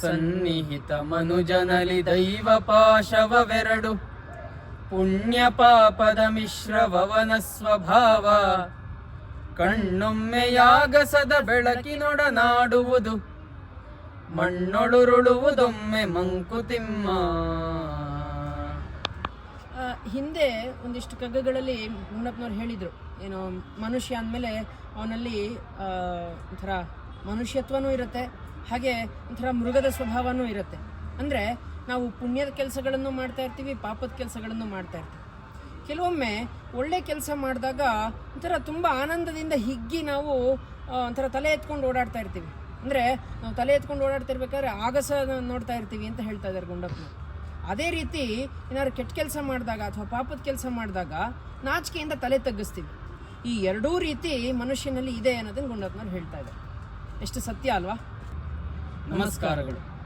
ಸನ್ನಿಹಿತ ಮನುಜನಲಿ ದೈವ ಪಾಶವವೆರಡು ಪುಣ್ಯ ಪಾಪದ ಮಿಶ್ರವವನ ಸ್ವಭಾವ ಕಣ್ಣೊಮ್ಮೆಯಾಗಸದ ಬೆಳಕಿನೊಡನಾಡುವುದು. ಮಣ್ಣೊಳುರುಳುವುದೊಮ್ಮೆ ಮಂಕುತಿಮ್ಮ. ಹಿಂದೆ ಒಂದಿಷ್ಟು ಕಗ್ಗಗಳಲ್ಲಿ ಮುನ್ನಪ್ಪನವ್ರು ಹೇಳಿದರು. ಏನು ಮನುಷ್ಯ ಅಂದಮೇಲೆ ಅವನಲ್ಲಿ ಒಂಥರ ಮನುಷ್ಯತ್ವನೂ ಇರುತ್ತೆ. ಹಾಗೆ ಒಂಥರ ಮೃಗದ ಸ್ವಭಾವನೂ ಇರುತ್ತೆ. ಅಂದರೆ ನಾವು ಪುಣ್ಯದ ಕೆಲಸಗಳನ್ನು ಮಾಡ್ತಾ ಇರ್ತೀವಿ, ಪಾಪದ ಕೆಲಸಗಳನ್ನು ಮಾಡ್ತಾ ಇರ್ತೀವಿ. ಕೆಲವೊಮ್ಮೆ ಒಳ್ಳೆ ಕೆಲಸ ಮಾಡಿದಾಗ ಒಂಥರ ತುಂಬ ಆನಂದದಿಂದ ಹಿಗ್ಗಿ ನಾವು ಒಂಥರ ತಲೆ ಎತ್ಕೊಂಡು ಓಡಾಡ್ತಾ ಇರ್ತೀವಿ. ಅಂದರೆ ನಾವು ತಲೆ ಎತ್ಕೊಂಡು ಓಡಾಡ್ತಾ ಇರ್ಬೇಕಾದ್ರೆ ಆಗಸ ನೋಡ್ತಾ ಇರ್ತೀವಿ ಅಂತ ಹೇಳ್ತಾ ಇದ್ದಾರೆ ಗುಂಡಪ್ಪನ ಅದೇ ರೀತಿ ಏನಾದ್ರು ಕೆಟ್ಟ ಕೆಲಸ ಮಾಡಿದಾಗ ಅಥವಾ ಪಾಪದ ಕೆಲಸ ಮಾಡಿದಾಗ ನಾಚಿಕೆಯಿಂದ ತಲೆ ತಗ್ಗಿಸ್ತೀವಿ. ಈ ಎರಡೂ ರೀತಿ ಮನುಷ್ಯನಲ್ಲಿ ಇದೆ ಅನ್ನೋದನ್ನು ಗುಂಡಪ್ಪನವ್ರು ಹೇಳ್ತಾ ಇದ್ದಾರೆ. ಎಷ್ಟು ಸತ್ಯ ಅಲ್ವಾ? ನಮಸ್ಕಾರಗಳು.